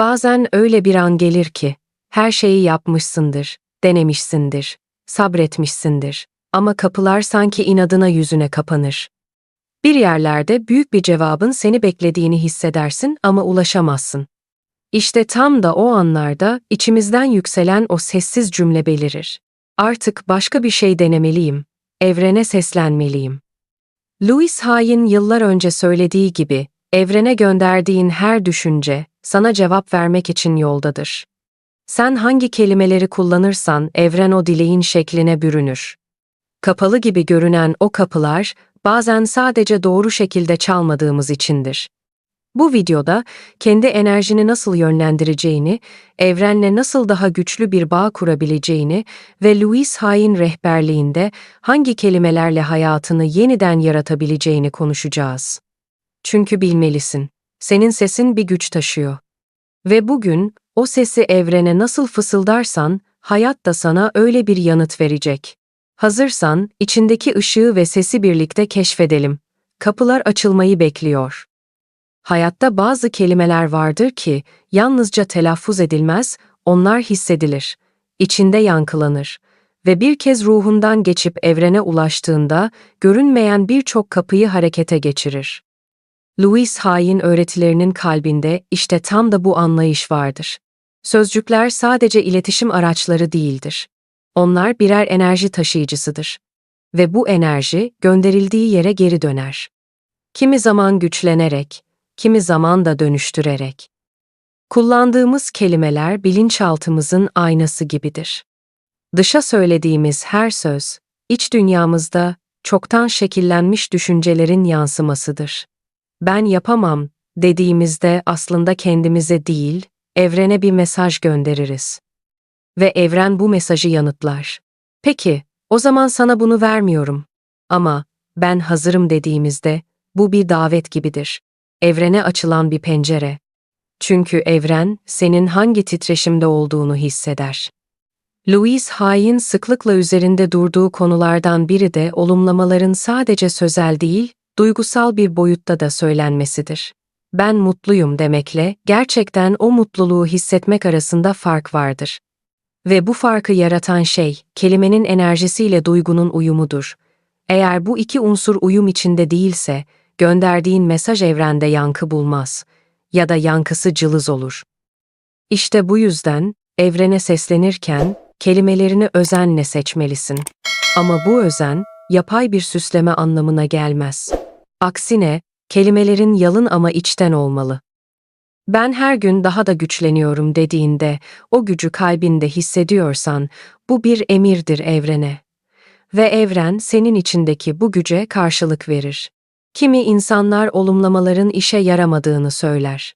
Bazen öyle bir an gelir ki, her şeyi yapmışsındır, denemişsindir, sabretmişsindir ama kapılar sanki inadına yüzüne kapanır. Bir yerlerde büyük bir cevabın seni beklediğini hissedersin ama ulaşamazsın. İşte tam da o anlarda içimizden yükselen o sessiz cümle belirir. Artık başka bir şey denemeliyim, evrene seslenmeliyim. Louis Hay'in yıllar önce söylediği gibi, evrene gönderdiğin her düşünce, sana cevap vermek için yoldadır. Sen hangi kelimeleri kullanırsan evren o dileğin şekline bürünür. Kapalı gibi görünen o kapılar, bazen sadece doğru şekilde çalmadığımız içindir. Bu videoda kendi enerjini nasıl yönlendireceğini, evrenle nasıl daha güçlü bir bağ kurabileceğini ve Louis Hay'in rehberliğinde hangi kelimelerle hayatını yeniden yaratabileceğini konuşacağız. Çünkü bilmelisin, senin sesin bir güç taşıyor. Ve bugün o sesi evrene nasıl fısıldarsan, hayat da sana öyle bir yanıt verecek. Hazırsan, içindeki ışığı ve sesi birlikte keşfedelim. Kapılar açılmayı bekliyor. Hayatta bazı kelimeler vardır ki yalnızca telaffuz edilmez, onlar hissedilir, içinde yankılanır ve bir kez ruhundan geçip evrene ulaştığında görünmeyen birçok kapıyı harekete geçirir. Louis Hay'in öğretilerinin kalbinde işte tam da bu anlayış vardır. Sözcükler sadece iletişim araçları değildir. Onlar birer enerji taşıyıcısıdır. Ve bu enerji gönderildiği yere geri döner. Kimi zaman güçlenerek, kimi zaman da dönüştürerek. Kullandığımız kelimeler bilinçaltımızın aynası gibidir. Dışa söylediğimiz her söz, iç dünyamızda çoktan şekillenmiş düşüncelerin yansımasıdır. Ben yapamam dediğimizde aslında kendimize değil, evrene bir mesaj göndeririz. Ve evren bu mesajı yanıtlar. Peki, o zaman sana bunu vermiyorum. Ama ben hazırım dediğimizde bu bir davet gibidir evrene açılan bir pencere. Çünkü evren senin hangi titreşimde olduğunu hisseder. Louise Hay'in sıklıkla üzerinde durduğu konulardan biri de olumlamaların sadece sözel değil, duygusal bir boyutta da söylenmesidir. Ben mutluyum demekle gerçekten o mutluluğu hissetmek arasında fark vardır. Ve bu farkı yaratan şey, kelimenin enerjisiyle duygunun uyumudur. Eğer bu iki unsur uyum içinde değilse, gönderdiğin mesaj evrende yankı bulmaz ya da yankısı cılız olur. İşte bu yüzden evrene seslenirken kelimelerini özenle seçmelisin. Ama bu özen yapay bir süsleme anlamına gelmez. Aksine kelimelerin yalın ama içten olmalı. Ben her gün daha da güçleniyorum dediğinde, o gücü kalbinde hissediyorsan, bu bir emirdir evrene. Ve evren senin içindeki bu güce karşılık verir. Kimi insanlar olumlamaların işe yaramadığını söyler.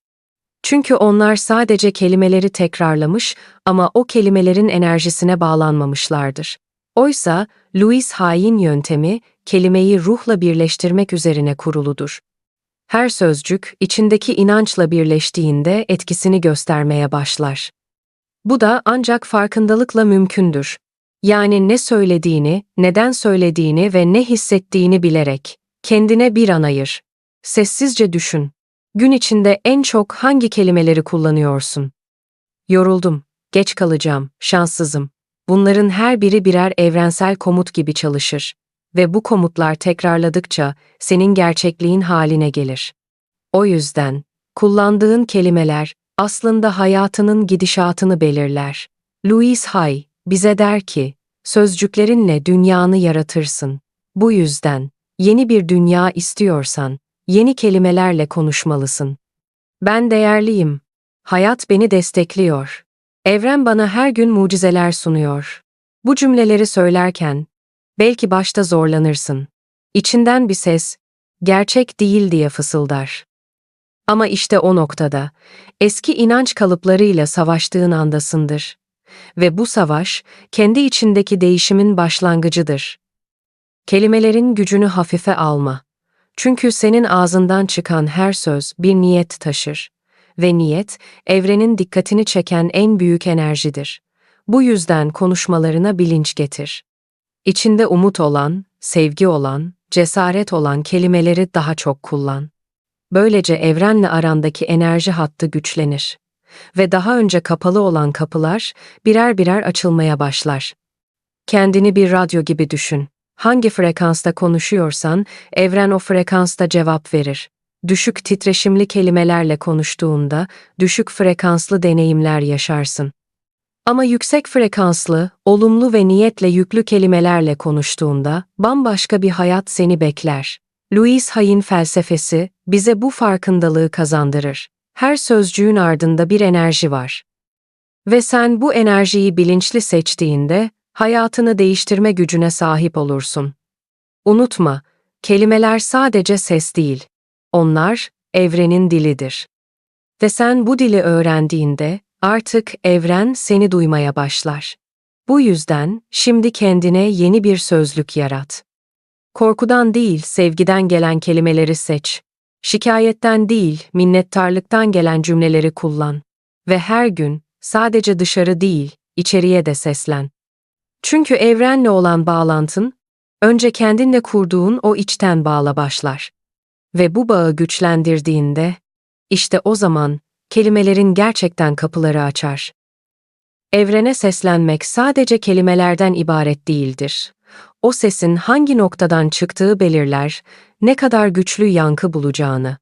Çünkü onlar sadece kelimeleri tekrarlamış ama o kelimelerin enerjisine bağlanmamışlardır. Oysa Louis Hay'in yöntemi kelimeyi ruhla birleştirmek üzerine kuruludur. Her sözcük içindeki inançla birleştiğinde etkisini göstermeye başlar. Bu da ancak farkındalıkla mümkündür. Yani ne söylediğini, neden söylediğini ve ne hissettiğini bilerek. Kendine bir an ayır. Sessizce düşün. Gün içinde en çok hangi kelimeleri kullanıyorsun? Yoruldum, geç kalacağım, şanssızım. Bunların her biri birer evrensel komut gibi çalışır ve bu komutlar tekrarladıkça senin gerçekliğin haline gelir. O yüzden kullandığın kelimeler aslında hayatının gidişatını belirler. Louis Hay bize der ki, sözcüklerinle dünyanı yaratırsın. Bu yüzden Yeni bir dünya istiyorsan, yeni kelimelerle konuşmalısın. Ben değerliyim. Hayat beni destekliyor. Evren bana her gün mucizeler sunuyor. Bu cümleleri söylerken, belki başta zorlanırsın. İçinden bir ses, gerçek değil diye fısıldar. Ama işte o noktada, eski inanç kalıplarıyla savaştığın andasındır. Ve bu savaş, kendi içindeki değişimin başlangıcıdır. Kelimelerin gücünü hafife alma. Çünkü senin ağzından çıkan her söz bir niyet taşır ve niyet evrenin dikkatini çeken en büyük enerjidir. Bu yüzden konuşmalarına bilinç getir. İçinde umut olan, sevgi olan, cesaret olan kelimeleri daha çok kullan. Böylece evrenle arandaki enerji hattı güçlenir ve daha önce kapalı olan kapılar birer birer açılmaya başlar. Kendini bir radyo gibi düşün. Hangi frekansta konuşuyorsan evren o frekansta cevap verir. Düşük titreşimli kelimelerle konuştuğunda düşük frekanslı deneyimler yaşarsın. Ama yüksek frekanslı, olumlu ve niyetle yüklü kelimelerle konuştuğunda bambaşka bir hayat seni bekler. Louis Hay'in felsefesi bize bu farkındalığı kazandırır. Her sözcüğün ardında bir enerji var. Ve sen bu enerjiyi bilinçli seçtiğinde hayatını değiştirme gücüne sahip olursun. Unutma, kelimeler sadece ses değil. Onlar evrenin dilidir. Ve sen bu dili öğrendiğinde artık evren seni duymaya başlar. Bu yüzden şimdi kendine yeni bir sözlük yarat. Korkudan değil, sevgiden gelen kelimeleri seç. Şikayetten değil, minnettarlıktan gelen cümleleri kullan. Ve her gün sadece dışarı değil, içeriye de seslen. Çünkü evrenle olan bağlantın, önce kendinle kurduğun o içten bağla başlar. Ve bu bağı güçlendirdiğinde, işte o zaman kelimelerin gerçekten kapıları açar. Evrene seslenmek sadece kelimelerden ibaret değildir. O sesin hangi noktadan çıktığı belirler, ne kadar güçlü yankı bulacağını.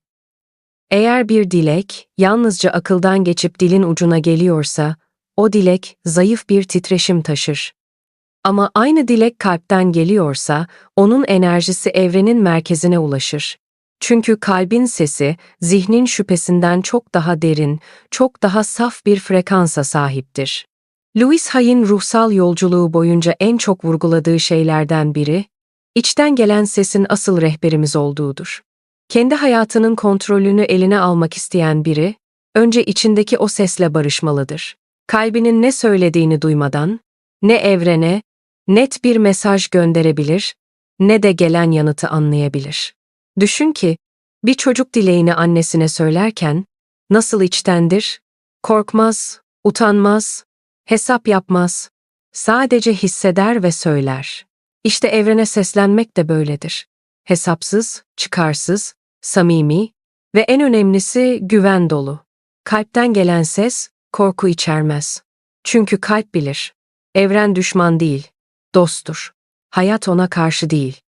Eğer bir dilek yalnızca akıldan geçip dilin ucuna geliyorsa, o dilek zayıf bir titreşim taşır. Ama aynı dilek kalpten geliyorsa, onun enerjisi evrenin merkezine ulaşır. Çünkü kalbin sesi, zihnin şüphesinden çok daha derin, çok daha saf bir frekansa sahiptir. Louis Hay'in ruhsal yolculuğu boyunca en çok vurguladığı şeylerden biri, içten gelen sesin asıl rehberimiz olduğudur. Kendi hayatının kontrolünü eline almak isteyen biri, önce içindeki o sesle barışmalıdır. Kalbinin ne söylediğini duymadan, ne evrene, net bir mesaj gönderebilir, ne de gelen yanıtı anlayabilir. Düşün ki, bir çocuk dileğini annesine söylerken, nasıl içtendir? Korkmaz, utanmaz, hesap yapmaz. Sadece hisseder ve söyler. İşte evrene seslenmek de böyledir. Hesapsız, çıkarsız, samimi ve en önemlisi güven dolu. Kalpten gelen ses korku içermez. Çünkü kalp bilir. Evren düşman değil, dosttur. Hayat ona karşı değil,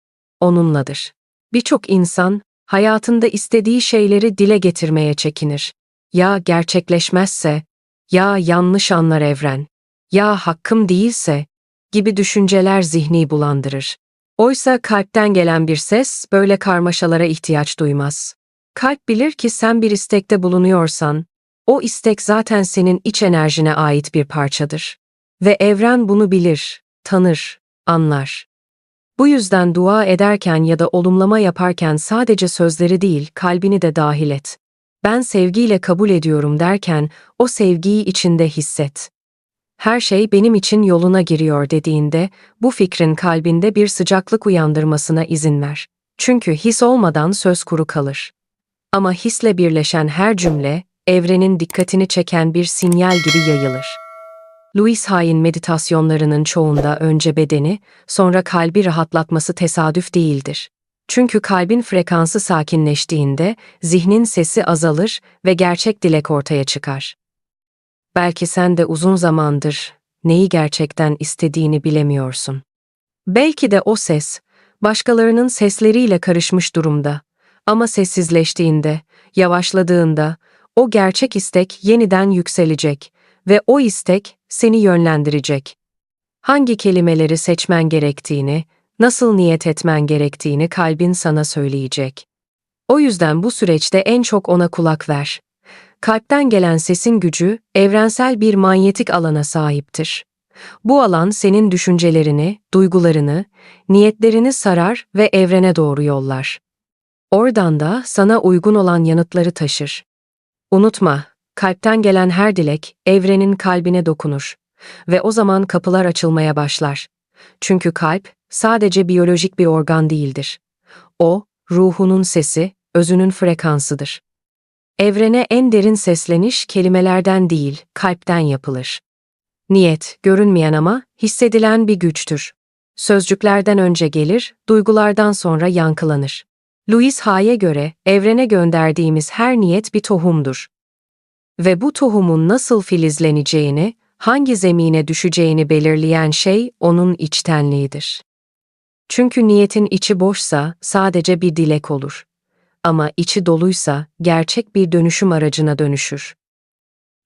onunladır. Birçok insan hayatında istediği şeyleri dile getirmeye çekinir. Ya gerçekleşmezse, ya yanlış anlar evren, ya hakkım değilse gibi düşünceler zihni bulandırır. Oysa kalpten gelen bir ses böyle karmaşalara ihtiyaç duymaz. Kalp bilir ki sen bir istekte bulunuyorsan, o istek zaten senin iç enerjine ait bir parçadır. Ve evren bunu bilir, tanır, anlar. Bu yüzden dua ederken ya da olumlama yaparken sadece sözleri değil, kalbini de dahil et. Ben sevgiyle kabul ediyorum derken o sevgiyi içinde hisset. Her şey benim için yoluna giriyor dediğinde bu fikrin kalbinde bir sıcaklık uyandırmasına izin ver. Çünkü his olmadan söz kuru kalır. Ama hisle birleşen her cümle evrenin dikkatini çeken bir sinyal gibi yayılır. Louis Hay'in meditasyonlarının çoğunda önce bedeni, sonra kalbi rahatlatması tesadüf değildir. Çünkü kalbin frekansı sakinleştiğinde zihnin sesi azalır ve gerçek dilek ortaya çıkar. Belki sen de uzun zamandır neyi gerçekten istediğini bilemiyorsun. Belki de o ses başkalarının sesleriyle karışmış durumda ama sessizleştiğinde, yavaşladığında o gerçek istek yeniden yükselecek ve o istek seni yönlendirecek. Hangi kelimeleri seçmen gerektiğini, nasıl niyet etmen gerektiğini kalbin sana söyleyecek. O yüzden bu süreçte en çok ona kulak ver. Kalpten gelen sesin gücü evrensel bir manyetik alana sahiptir. Bu alan senin düşüncelerini, duygularını, niyetlerini sarar ve evrene doğru yollar. Oradan da sana uygun olan yanıtları taşır. Unutma, kalpten gelen her dilek evrenin kalbine dokunur ve o zaman kapılar açılmaya başlar. Çünkü kalp sadece biyolojik bir organ değildir. O, ruhunun sesi, özünün frekansıdır. Evrene en derin sesleniş kelimelerden değil, kalpten yapılır. Niyet, görünmeyen ama hissedilen bir güçtür. Sözcüklerden önce gelir, duygulardan sonra yankılanır. Louis Hay'e göre evrene gönderdiğimiz her niyet bir tohumdur. Ve bu tohumun nasıl filizleneceğini, hangi zemine düşeceğini belirleyen şey onun içtenliğidir. Çünkü niyetin içi boşsa sadece bir dilek olur. Ama içi doluysa gerçek bir dönüşüm aracına dönüşür.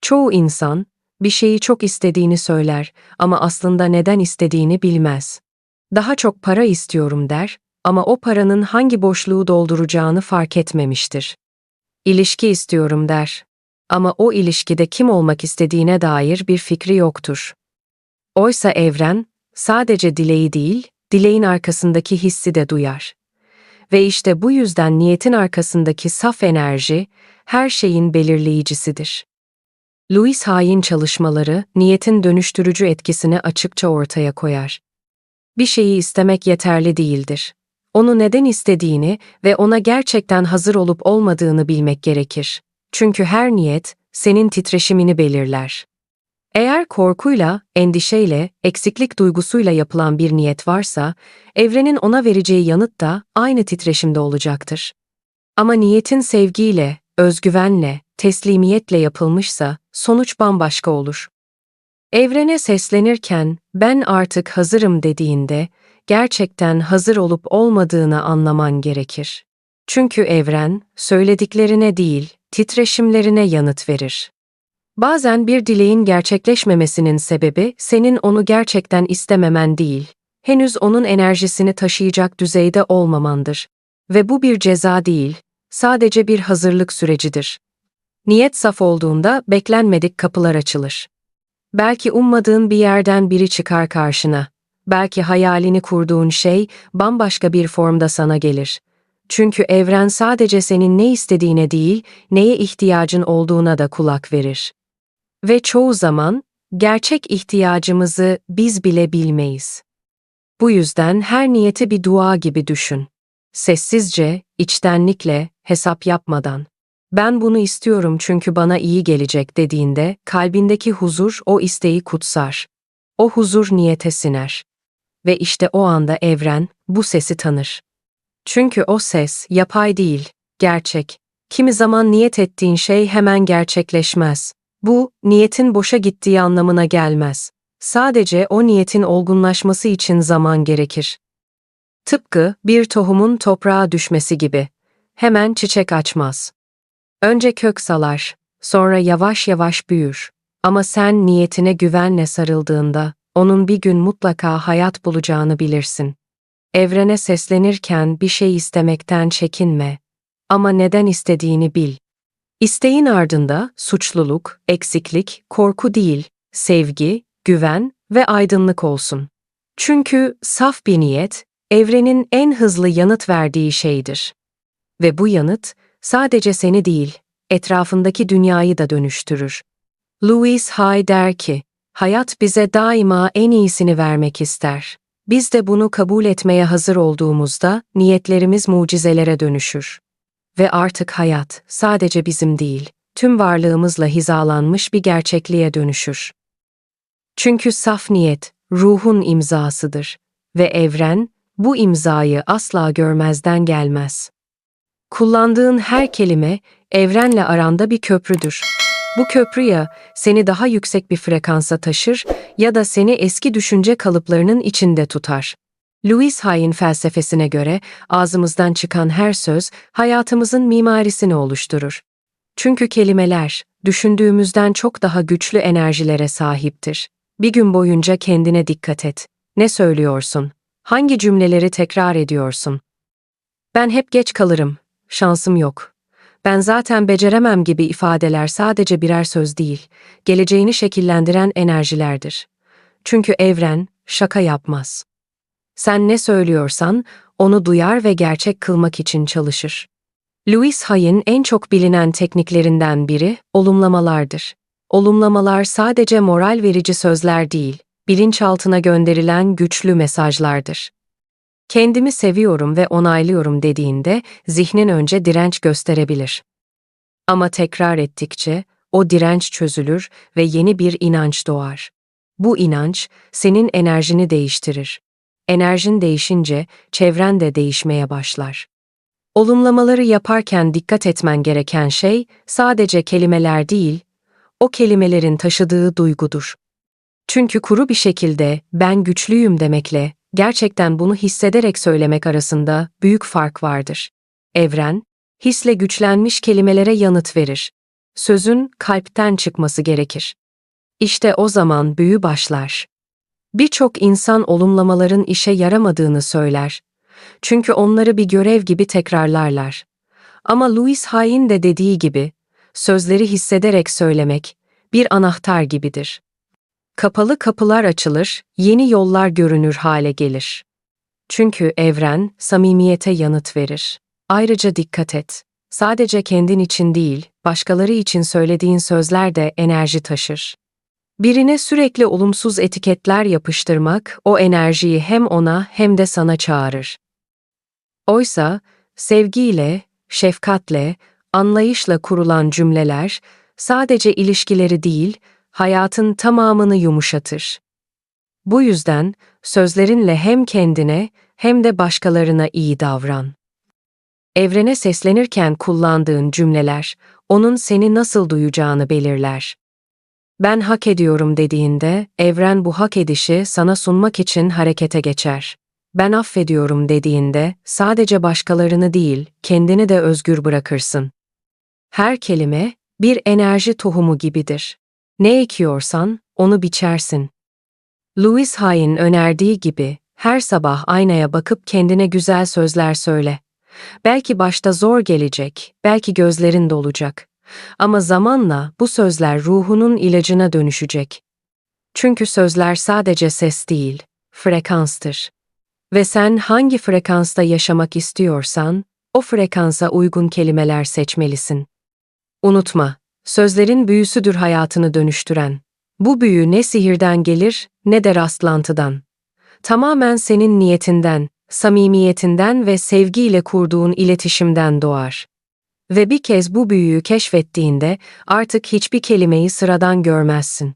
Çoğu insan bir şeyi çok istediğini söyler ama aslında neden istediğini bilmez. Daha çok para istiyorum der ama o paranın hangi boşluğu dolduracağını fark etmemiştir. İlişki istiyorum der ama o ilişkide kim olmak istediğine dair bir fikri yoktur. Oysa evren sadece dileği değil, dileğin arkasındaki hissi de duyar. Ve işte bu yüzden niyetin arkasındaki saf enerji her şeyin belirleyicisidir. Louis Hay'in çalışmaları niyetin dönüştürücü etkisini açıkça ortaya koyar. Bir şeyi istemek yeterli değildir. Onu neden istediğini ve ona gerçekten hazır olup olmadığını bilmek gerekir. Çünkü her niyet senin titreşimini belirler. Eğer korkuyla, endişeyle, eksiklik duygusuyla yapılan bir niyet varsa, evrenin ona vereceği yanıt da aynı titreşimde olacaktır. Ama niyetin sevgiyle, özgüvenle, teslimiyetle yapılmışsa sonuç bambaşka olur. Evrene seslenirken ben artık hazırım dediğinde gerçekten hazır olup olmadığını anlaman gerekir. Çünkü evren söylediklerine değil, titreşimlerine yanıt verir. Bazen bir dileğin gerçekleşmemesinin sebebi senin onu gerçekten istememen değil, henüz onun enerjisini taşıyacak düzeyde olmamandır. Ve bu bir ceza değil, sadece bir hazırlık sürecidir. Niyet saf olduğunda beklenmedik kapılar açılır. Belki ummadığın bir yerden biri çıkar karşına. Belki hayalini kurduğun şey bambaşka bir formda sana gelir. Çünkü evren sadece senin ne istediğine değil, neye ihtiyacın olduğuna da kulak verir. Ve çoğu zaman gerçek ihtiyacımızı biz bile bilmeyiz. Bu yüzden her niyeti bir dua gibi düşün. Sessizce, içtenlikle, hesap yapmadan. Ben bunu istiyorum çünkü bana iyi gelecek dediğinde kalbindeki huzur o isteği kutsar. O huzur niyete siner. Ve işte o anda evren bu sesi tanır. Çünkü o ses yapay değil, gerçek. Kimi zaman niyet ettiğin şey hemen gerçekleşmez. Bu, niyetin boşa gittiği anlamına gelmez. Sadece o niyetin olgunlaşması için zaman gerekir. Tıpkı bir tohumun toprağa düşmesi gibi. Hemen çiçek açmaz. Önce kök salar, sonra yavaş yavaş büyür. Ama sen niyetine güvenle sarıldığında, onun bir gün mutlaka hayat bulacağını bilirsin. Evrene seslenirken bir şey istemekten çekinme. Ama neden istediğini bil. İsteğin ardında suçluluk, eksiklik, korku değil, sevgi, güven ve aydınlık olsun. Çünkü saf bir niyet, evrenin en hızlı yanıt verdiği şeydir. Ve bu yanıt, sadece seni değil, etrafındaki dünyayı da dönüştürür. Louis Hay der ki, hayat bize daima en iyisini vermek ister. Biz de bunu kabul etmeye hazır olduğumuzda niyetlerimiz mucizelere dönüşür. Ve artık hayat sadece bizim değil, tüm varlığımızla hizalanmış bir gerçekliğe dönüşür. Çünkü saf niyet ruhun imzasıdır ve evren bu imzayı asla görmezden gelmez. Kullandığın her kelime evrenle aranda bir köprüdür. Bu köprü ya seni daha yüksek bir frekansa taşır ya da seni eski düşünce kalıplarının içinde tutar. Louis Hay'in felsefesine göre ağzımızdan çıkan her söz hayatımızın mimarisini oluşturur. Çünkü kelimeler düşündüğümüzden çok daha güçlü enerjilere sahiptir. Bir gün boyunca kendine dikkat et. Ne söylüyorsun? Hangi cümleleri tekrar ediyorsun? Ben hep geç kalırım. Şansım yok. Ben zaten beceremem gibi ifadeler sadece birer söz değil, geleceğini şekillendiren enerjilerdir. Çünkü evren şaka yapmaz. Sen ne söylüyorsan onu duyar ve gerçek kılmak için çalışır. Louis Hay'in en çok bilinen tekniklerinden biri olumlamalardır. Olumlamalar sadece moral verici sözler değil, bilinçaltına gönderilen güçlü mesajlardır. Kendimi seviyorum ve onaylıyorum dediğinde zihnin önce direnç gösterebilir. Ama tekrar ettikçe o direnç çözülür ve yeni bir inanç doğar. Bu inanç senin enerjini değiştirir. Enerjin değişince çevren de değişmeye başlar. Olumlamaları yaparken dikkat etmen gereken şey sadece kelimeler değil, o kelimelerin taşıdığı duygudur. Çünkü kuru bir şekilde ben güçlüyüm demekle gerçekten bunu hissederek söylemek arasında büyük fark vardır. Evren, hisle güçlenmiş kelimelere yanıt verir. Sözün kalpten çıkması gerekir. İşte o zaman büyü başlar. Birçok insan olumlamaların işe yaramadığını söyler. Çünkü onları bir görev gibi tekrarlarlar. Ama Louis Hay'in de dediği gibi, sözleri hissederek söylemek bir anahtar gibidir. Kapalı kapılar açılır, yeni yollar görünür hale gelir. Çünkü evren samimiyete yanıt verir. Ayrıca dikkat et. Sadece kendin için değil, başkaları için söylediğin sözler de enerji taşır. Birine sürekli olumsuz etiketler yapıştırmak o enerjiyi hem ona hem de sana çağırır. Oysa sevgiyle, şefkatle, anlayışla kurulan cümleler sadece ilişkileri değil, hayatın tamamını yumuşatır. Bu yüzden sözlerinle hem kendine hem de başkalarına iyi davran. Evrene seslenirken kullandığın cümleler, onun seni nasıl duyacağını belirler. Ben hak ediyorum dediğinde, evren bu hak edişi sana sunmak için harekete geçer. Ben affediyorum dediğinde, sadece başkalarını değil, kendini de özgür bırakırsın. Her kelime, bir enerji tohumu gibidir. Ne ekiyorsan, onu biçersin. Louis Hay'in önerdiği gibi, her sabah aynaya bakıp kendine güzel sözler söyle. Belki başta zor gelecek, belki gözlerin dolacak. Ama zamanla bu sözler ruhunun ilacına dönüşecek. Çünkü sözler sadece ses değil, frekanstır. Ve sen hangi frekansta yaşamak istiyorsan, o frekansa uygun kelimeler seçmelisin. Unutma, sözlerin büyüsüdür hayatını dönüştüren. Bu büyü ne sihirden gelir ne de rastlantıdan. Tamamen senin niyetinden, samimiyetinden ve sevgiyle kurduğun iletişimden doğar. Ve bir kez bu büyüyü keşfettiğinde artık hiçbir kelimeyi sıradan görmezsin.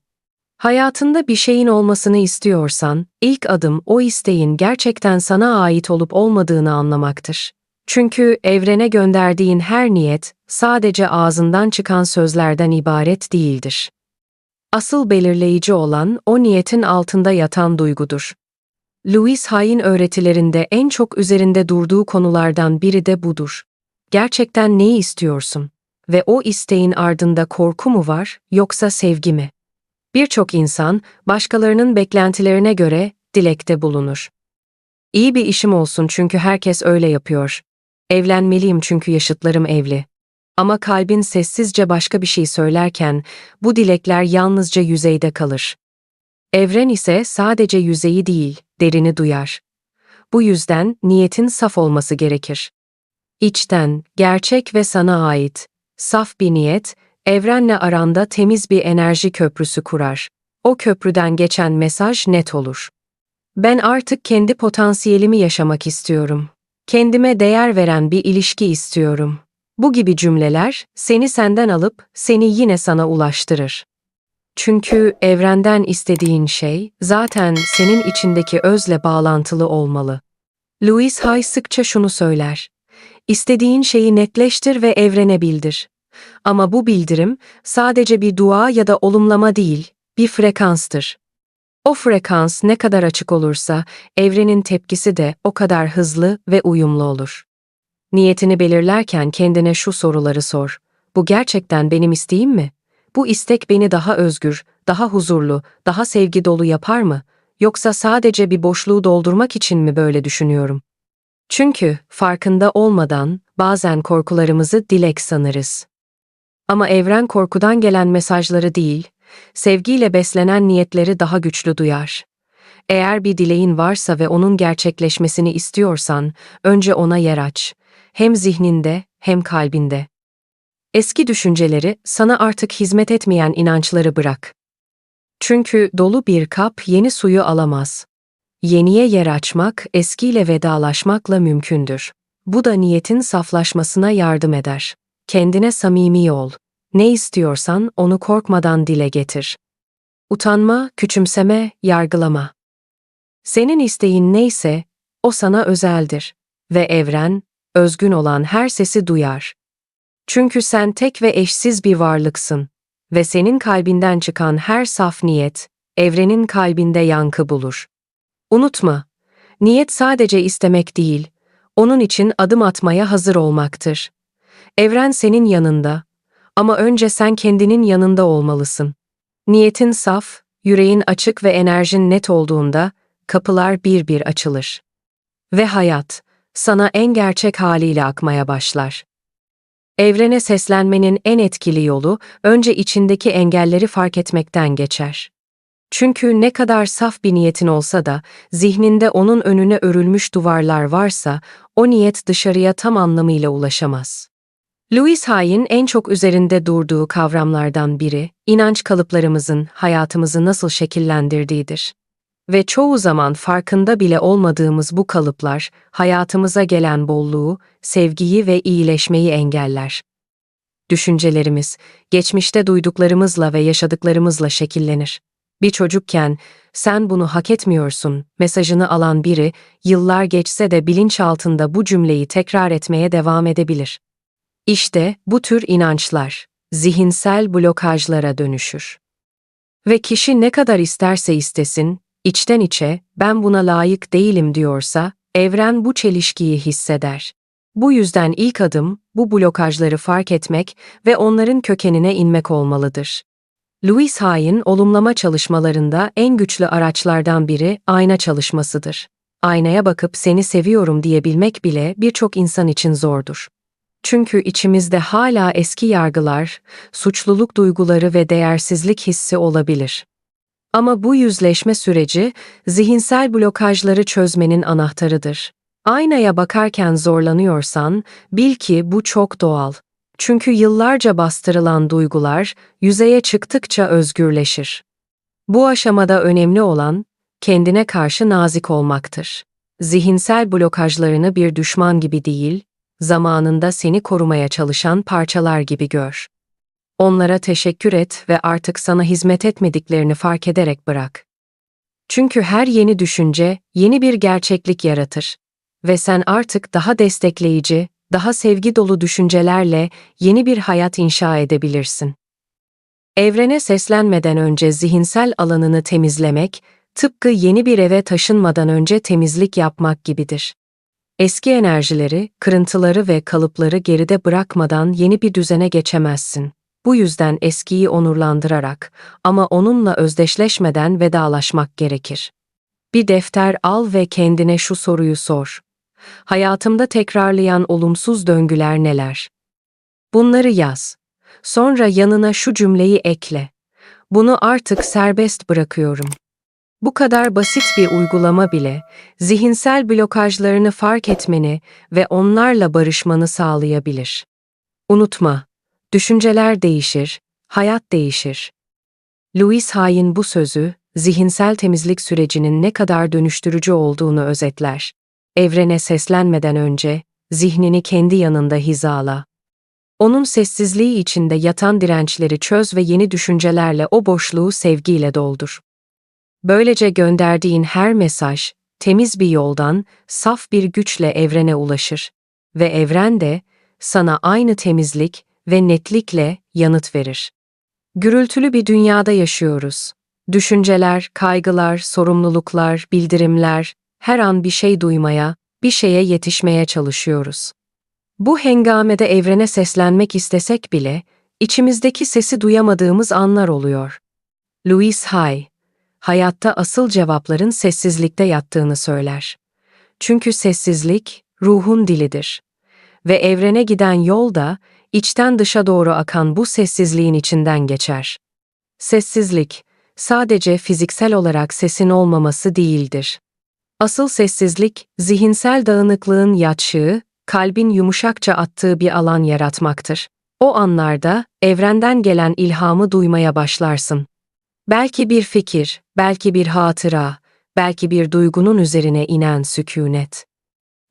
Hayatında bir şeyin olmasını istiyorsan, ilk adım o isteğin gerçekten sana ait olup olmadığını anlamaktır. Çünkü evrene gönderdiğin her niyet sadece ağzından çıkan sözlerden ibaret değildir. Asıl belirleyici olan o niyetin altında yatan duygudur. Louis Hay'in öğretilerinde en çok üzerinde durduğu konulardan biri de budur. Gerçekten neyi istiyorsun? Ve o isteğin ardında korku mu var, yoksa sevgi mi? Birçok insan başkalarının beklentilerine göre dilekte bulunur. İyi bir işim olsun çünkü herkes öyle yapıyor. Evlenmeliyim çünkü yaşıtlarım evli. Ama kalbin sessizce başka bir şey söylerken bu dilekler yalnızca yüzeyde kalır. Evren ise sadece yüzeyi değil, derini duyar. Bu yüzden niyetin saf olması gerekir. İçten, gerçek ve sana ait, saf bir niyet, evrenle aranda temiz bir enerji köprüsü kurar. O köprüden geçen mesaj net olur. Ben artık kendi potansiyelimi yaşamak istiyorum. Kendime değer veren bir ilişki istiyorum. Bu gibi cümleler seni senden alıp seni yine sana ulaştırır. Çünkü evrenden istediğin şey zaten senin içindeki özle bağlantılı olmalı. Louis Hay sıkça şunu söyler. İstediğin şeyi netleştir ve evrene bildir. Ama bu bildirim sadece bir dua ya da olumlama değil, bir frekanstır. O frekans ne kadar açık olursa evrenin tepkisi de o kadar hızlı ve uyumlu olur. Niyetini belirlerken kendine şu soruları sor. Bu gerçekten benim isteğim mi? Bu istek beni daha özgür, daha huzurlu, daha sevgi dolu yapar mı? Yoksa sadece bir boşluğu doldurmak için mi böyle düşünüyorum? Çünkü farkında olmadan bazen korkularımızı dilek sanırız. Ama evren korkudan gelen mesajları değil, sevgiyle beslenen niyetleri daha güçlü duyar. Eğer bir dileğin varsa ve onun gerçekleşmesini istiyorsan, önce ona yer aç. Hem zihninde hem kalbinde. Eski düşünceleri, sana artık hizmet etmeyen inançları bırak. Çünkü dolu bir kap yeni suyu alamaz. Yeniye yer açmak, eskiyle vedalaşmakla mümkündür. Bu da niyetin saflaşmasına yardım eder. Kendine samimi ol. Ne istiyorsan onu korkmadan dile getir. Utanma, küçümseme, yargılama. Senin isteğin neyse, o sana özeldir ve evren, özgün olan her sesi duyar. Çünkü sen tek ve eşsiz bir varlıksın Ve senin kalbinden çıkan her saf niyet, evrenin kalbinde yankı bulur. Unutma, niyet sadece istemek değil, onun için adım atmaya hazır olmaktır. Evren senin yanında ama önce sen kendinin yanında olmalısın. Niyetin saf, yüreğin açık ve enerjin net olduğunda kapılar bir bir açılır. Ve hayat sana en gerçek haliyle akmaya başlar. Evrene seslenmenin en etkili yolu önce içindeki engelleri fark etmekten geçer. Çünkü ne kadar saf bir niyetin olsa da zihninde onun önüne örülmüş duvarlar varsa o niyet dışarıya tam anlamıyla ulaşamaz. Louis Hay'in en çok üzerinde durduğu kavramlardan biri, inanç kalıplarımızın hayatımızı nasıl şekillendirdiğidir. Ve çoğu zaman farkında bile olmadığımız bu kalıplar, hayatımıza gelen bolluğu, sevgiyi ve iyileşmeyi engeller. Düşüncelerimiz, geçmişte duyduklarımızla ve yaşadıklarımızla şekillenir. Bir çocukken, sen bunu hak etmiyorsun mesajını alan biri, yıllar geçse de bilinçaltında bu cümleyi tekrar etmeye devam edebilir. İşte bu tür inançlar zihinsel blokajlara dönüşür. Ve kişi ne kadar isterse istesin, içten içe ben buna layık değilim diyorsa, evren bu çelişkiyi hisseder. Bu yüzden ilk adım bu blokajları fark etmek ve onların kökenine inmek olmalıdır. Louis Hay'in olumlama çalışmalarında en güçlü araçlardan biri ayna çalışmasıdır. Aynaya bakıp seni seviyorum diyebilmek bile birçok insan için zordur. Çünkü içimizde hala eski yargılar, suçluluk duyguları ve değersizlik hissi olabilir. Ama bu yüzleşme süreci zihinsel blokajları çözmenin anahtarıdır. Aynaya bakarken zorlanıyorsan bil ki bu çok doğal. Çünkü yıllarca bastırılan duygular yüzeye çıktıkça özgürleşir. Bu aşamada önemli olan kendine karşı nazik olmaktır. Zihinsel blokajlarını bir düşman gibi değil, zamanında seni korumaya çalışan parçalar gibi gör. Onlara teşekkür et ve artık sana hizmet etmediklerini fark ederek bırak. Çünkü her yeni düşünce yeni bir gerçeklik yaratır ve sen artık daha destekleyici, daha sevgi dolu düşüncelerle yeni bir hayat inşa edebilirsin. Evrene seslenmeden önce zihinsel alanını temizlemek, tıpkı yeni bir eve taşınmadan önce temizlik yapmak gibidir. Eski enerjileri, kırıntıları ve kalıpları geride bırakmadan yeni bir düzene geçemezsin. Bu yüzden eskiyi onurlandırarak ama onunla özdeşleşmeden vedalaşmak gerekir. Bir defter al ve kendine şu soruyu sor. Hayatımda tekrarlayan olumsuz döngüler neler? Bunları yaz. Sonra yanına şu cümleyi ekle. Bunu artık serbest bırakıyorum. Bu kadar basit bir uygulama bile zihinsel blokajlarını fark etmeni ve onlarla barışmanı sağlayabilir. Unutma, düşünceler değişir, hayat değişir. Louis Hay'in bu sözü, zihinsel temizlik sürecinin ne kadar dönüştürücü olduğunu özetler. Evrene seslenmeden önce, zihnini kendi yanında hizala. Onun sessizliği içinde yatan dirençleri çöz ve yeni düşüncelerle o boşluğu sevgiyle doldur. Böylece gönderdiğin her mesaj, temiz bir yoldan, saf bir güçle evrene ulaşır ve evren de sana aynı temizlik ve netlikle yanıt verir. Gürültülü bir dünyada yaşıyoruz. Düşünceler, kaygılar, sorumluluklar, bildirimler, her an bir şey duymaya, bir şeye yetişmeye çalışıyoruz. Bu hengamede evrene seslenmek istesek bile, içimizdeki sesi duyamadığımız anlar oluyor. Louis Hay hayatta asıl cevapların sessizlikte yattığını söyler. Çünkü sessizlik ruhun dilidir. Ve evrene giden yol da içten dışa doğru akan bu sessizliğin içinden geçer. Sessizlik sadece fiziksel olarak sesin olmaması değildir. Asıl sessizlik zihinsel dağınıklığın yatşığı, kalbin yumuşakça attığı bir alan yaratmaktır. O anlarda evrenden gelen ilhamı duymaya başlarsın. Belki bir fikir, belki bir hatıra, belki bir duygunun üzerine inen sükûnet.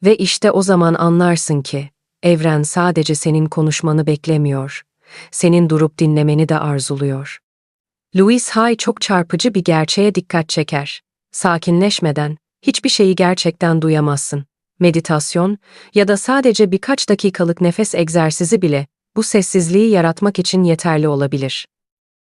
Ve işte o zaman anlarsın ki, evren sadece senin konuşmanı beklemiyor, senin durup dinlemeni de arzuluyor. Louis Hay çok çarpıcı bir gerçeğe dikkat çeker. Sakinleşmeden, hiçbir şeyi gerçekten duyamazsın. Meditasyon ya da sadece birkaç dakikalık nefes egzersizi bile bu sessizliği yaratmak için yeterli olabilir.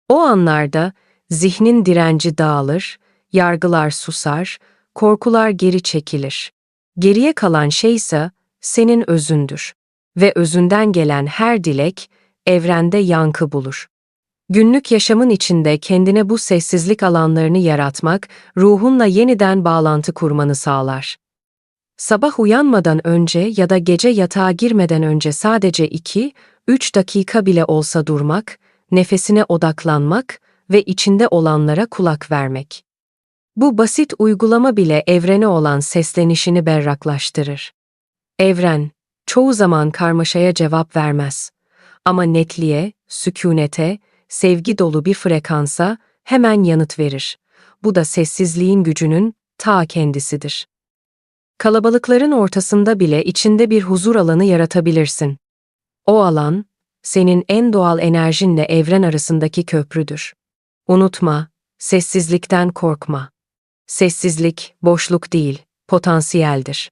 O anlarda zihnin direnci dağılır, yargılar susar, korkular geri çekilir. Geriye kalan şey ise senin özündür ve özünden gelen her dilek evrende yankı bulur. Günlük yaşamın içinde kendine bu sessizlik alanlarını yaratmak, ruhunla yeniden bağlantı kurmanı sağlar. Sabah uyanmadan önce ya da gece yatağa girmeden önce sadece 2-3 dakika bile olsa durmak, nefesine odaklanmak ve içinde olanlara kulak vermek. Bu basit uygulama bile evrene olan seslenişini berraklaştırır. Evren, çoğu zaman karmaşaya cevap vermez. Ama netliğe, sükunete, sevgi dolu bir frekansa hemen yanıt verir. Bu da sessizliğin gücünün ta kendisidir. Kalabalıkların ortasında bile içinde bir huzur alanı yaratabilirsin. O alan, senin en doğal enerjinle evren arasındaki köprüdür. Unutma, sessizlikten korkma. Sessizlik, boşluk değil, potansiyeldir.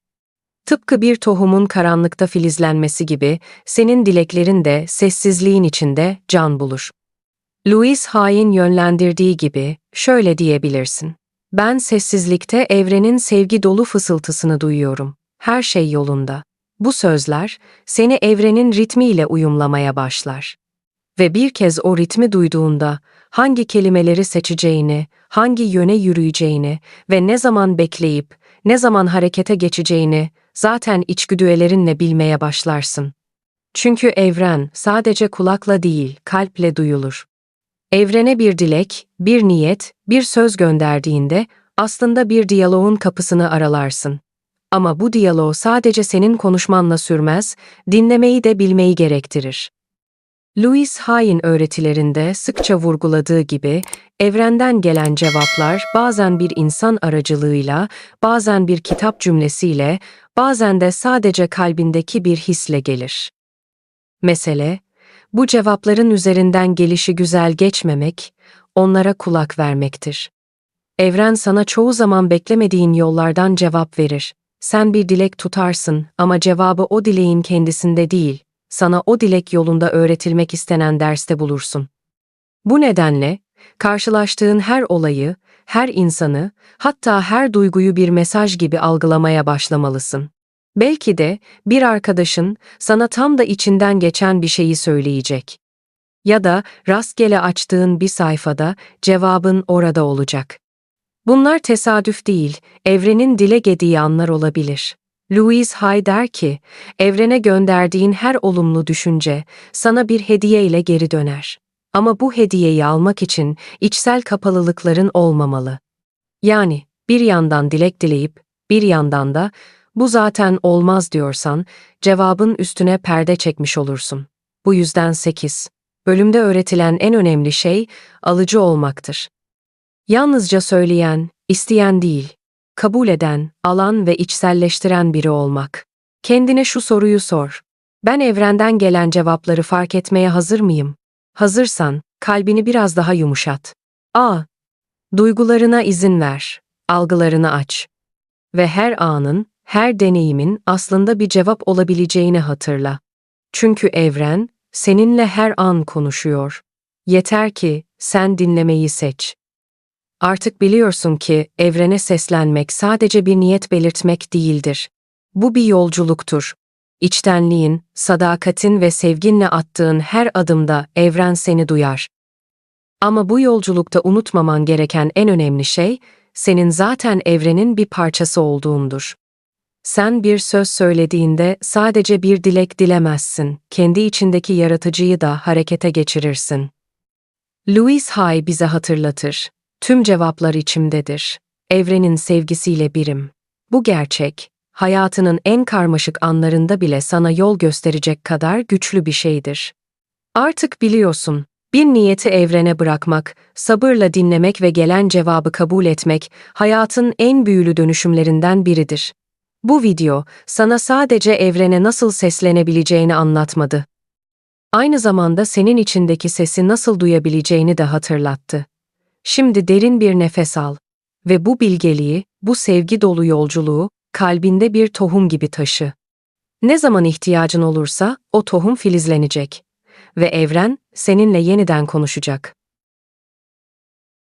Tıpkı bir tohumun karanlıkta filizlenmesi gibi, senin dileklerin de sessizliğin içinde can bulur. Louis Hay'in yönlendirdiği gibi şöyle diyebilirsin. Ben sessizlikte evrenin sevgi dolu fısıltısını duyuyorum. Her şey yolunda. Bu sözler seni evrenin ritmiyle uyumlamaya başlar. Ve bir kez o ritmi duyduğunda hangi kelimeleri seçeceğini, hangi yöne yürüyeceğini ve ne zaman bekleyip ne zaman harekete geçeceğini zaten içgüdülerinle bilmeye başlarsın. Çünkü evren sadece kulakla değil, kalple duyulur. Evrene bir dilek, bir niyet, bir söz gönderdiğinde aslında bir diyaloğun kapısını aralarsın. Ama bu diyalog sadece senin konuşmanla sürmez, dinlemeyi de bilmeyi gerektirir. Louis Hay'in öğretilerinde sıkça vurguladığı gibi, evrenden gelen cevaplar bazen bir insan aracılığıyla, bazen bir kitap cümlesiyle, bazen de sadece kalbindeki bir hisle gelir. Mesele, bu cevapların üzerinden gelişi güzel geçmemek, onlara kulak vermektir. Evren sana çoğu zaman beklemediğin yollardan cevap verir. Sen bir dilek tutarsın ama cevabı o dileğin kendisinde değil, sana o dilek yolunda öğretilmek istenen derste bulursun. Bu nedenle, karşılaştığın her olayı, her insanı, hatta her duyguyu bir mesaj gibi algılamaya başlamalısın. Belki de bir arkadaşın sana tam da içinden geçen bir şeyi söyleyecek. Ya da rastgele açtığın bir sayfada cevabın orada olacak. Bunlar tesadüf değil, evrenin dile gediği anlar olabilir. Louise Hay der ki, evrene gönderdiğin her olumlu düşünce sana bir hediye ile geri döner. Ama bu hediyeyi almak için içsel kapalılıkların olmamalı. Yani bir yandan dilek dileyip, bir yandan da bu zaten olmaz diyorsan, cevabın üstüne perde çekmiş olursun. Bu yüzden 8. Bölümde öğretilen en önemli şey alıcı olmaktır. Yalnızca söyleyen, isteyen değil, kabul eden, alan ve içselleştiren biri olmak. Kendine şu soruyu sor. Ben evrenden gelen cevapları fark etmeye hazır mıyım? Hazırsan, kalbini biraz daha yumuşat. A. Duygularına izin ver, algılarını aç. Ve her anın, her deneyimin aslında bir cevap olabileceğini hatırla. Çünkü evren, seninle her an konuşuyor. Yeter ki, sen dinlemeyi seç. Artık biliyorsun ki evrene seslenmek sadece bir niyet belirtmek değildir. Bu bir yolculuktur. İçtenliğin, sadakatin ve sevginle attığın her adımda evren seni duyar. Ama bu yolculukta unutmaman gereken en önemli şey, senin zaten evrenin bir parçası olduğundur. Sen bir söz söylediğinde sadece bir dilek dilemezsin, kendi içindeki yaratıcıyı da harekete geçirirsin. Louis Hay bize hatırlatır. Tüm cevaplar içimdedir. Evrenin sevgisiyle birim. Bu gerçek, hayatının en karmaşık anlarında bile sana yol gösterecek kadar güçlü bir şeydir. Artık biliyorsun, bir niyeti evrene bırakmak, sabırla dinlemek ve gelen cevabı kabul etmek hayatın en büyülü dönüşümlerinden biridir. Bu video sana sadece evrene nasıl seslenebileceğini anlatmadı. Aynı zamanda senin içindeki sesi nasıl duyabileceğini de hatırlattı. Şimdi derin bir nefes al ve bu bilgeliği, bu sevgi dolu yolculuğu kalbinde bir tohum gibi taşı. Ne zaman ihtiyacın olursa o tohum filizlenecek ve evren seninle yeniden konuşacak.